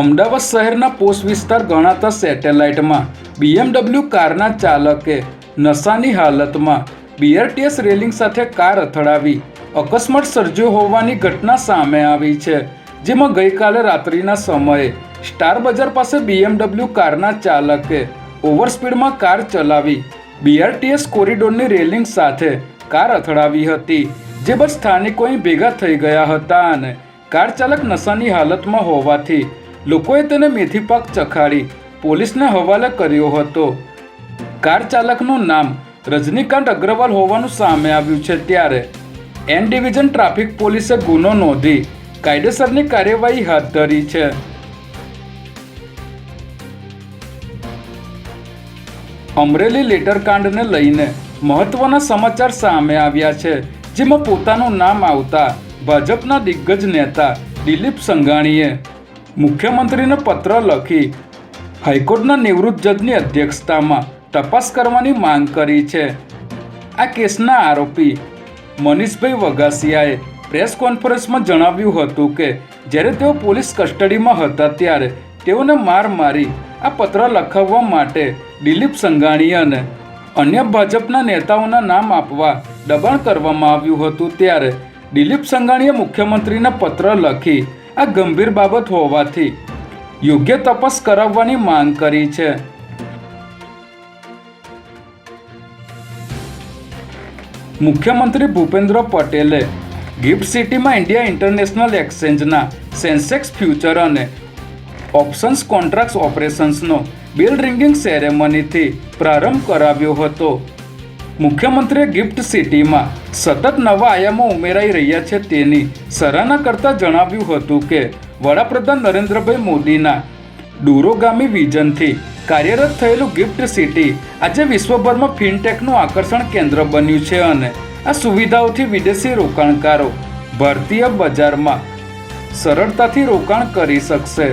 અમદાવાદ શહેરના પોસ્ટ વિસ્તાર ગણાતા સેટેલાઇટમાં બીએમડબલ્યુ કારના ચાલકે નશાની હાલતમાં બીઆરટીએસ રેલિંગ સાથે કાર અથડાવી અકસ્માત સર્જ્યો હોવાની ઘટના સામે આવી છે, જેમાં ગઈકાલે રાત્રિના સમયે સ્ટાર બજાર પાસે બીએમડબલ્યુ કારના ચાલકે ઓવરસ્પીડમાં કાર ચલાવી બીઆરટીએસ કોરિડોરની રેલિંગ સાથે કાર અથડાવી હતી, જે બાદ સ્થાનિકો ભેગા થઈ ગયા હતા અને કાર ચાલક નશાની હાલતમાં હોવાથી લોકોએ તેને મેથી પાક ચખાડી પોલીસને હવાલે કર્યો હતો. કાર ચાલકનું નામ રજનીકાંત અગ્રવાલ હોવાનું સામે આવ્યું છે ત્યારે એન ડિવિઝન ટ્રાફિક પોલીસે ગુનો નોંધી કાયદેસરની કાર્યવાહી હાથ ધરી છે. અમરેલી લેટરકાંડને લઈને મહત્વના સમાચાર સામે આવ્યા છે, જેમાં પોતાનું નામ આવતા ભાજપના દિગ્ગજ નેતા દિલીપ સંઘાણીએ મુખ્યમંત્રીને પત્ર લખી હાઈકોર્ટના નિવૃત્ત જજની અધ્યક્ષતામાં તપાસ કરવાની માંગ કરી છે. આ કેસના આરોપી મનીષભાઈ વગાસિયાએ પ્રેસ કોન્ફરન્સમાં જણાવ્યું હતું કે, જ્યારે તેઓ પોલીસ કસ્ટડીમાં હતા ત્યારે તેઓને માર મારી આ પત્ર લખાવવા માટે દિલીપ સંઘાણી અને અન્ય ભાજપના નેતાઓના નામ આપવા દબાણ કરવામાં આવ્યું હતું ત્યારે દિલીપ સંઘાણીએ મુખ્યમંત્રીને પત્ર લખી આ ગંભીર બાબત હોવાથી યોગ્ય તપાસ કરાવવાની માંગ કરી છે. મુખ્યમંત્રી ભૂપેન્દ્ર પટેલે ગિફ્ટ સિટીમાં ઇન્ડિયા ઇન્ટરનેશનલ એક્સચેન્જના સેન્સેક્સ ફ્યુચર અને ઓપ્શન્સ કોન્ટ્રાક્ટ ઓપરેશન્સનો બિલ રિંગિંગ સેરેમનીથી પ્રારંભ કરાવ્યો હતો. મુખ્યમંત્રીએ ગિફ્ટ સિટીમાં સતત નવા આયામો ઉમેરાઈ રહ્યા છે તેની સરાહના કરતા જણાવ્યું હતું કે વડાપ્રધાન નરેન્દ્રભાઈ મોદીના દૂરોગામી વિઝનથી કાર્યરત થયેલું ગિફ્ટ સિટી આજે વિશ્વભરમાં ફિનટેકનું આકર્ષણ કેન્દ્ર બન્યું છે અને આ સુવિધાઓથી વિદેશી રોકાણકારો ભારતીય બજારમાં સરળતાથી રોકાણ કરી શકશે.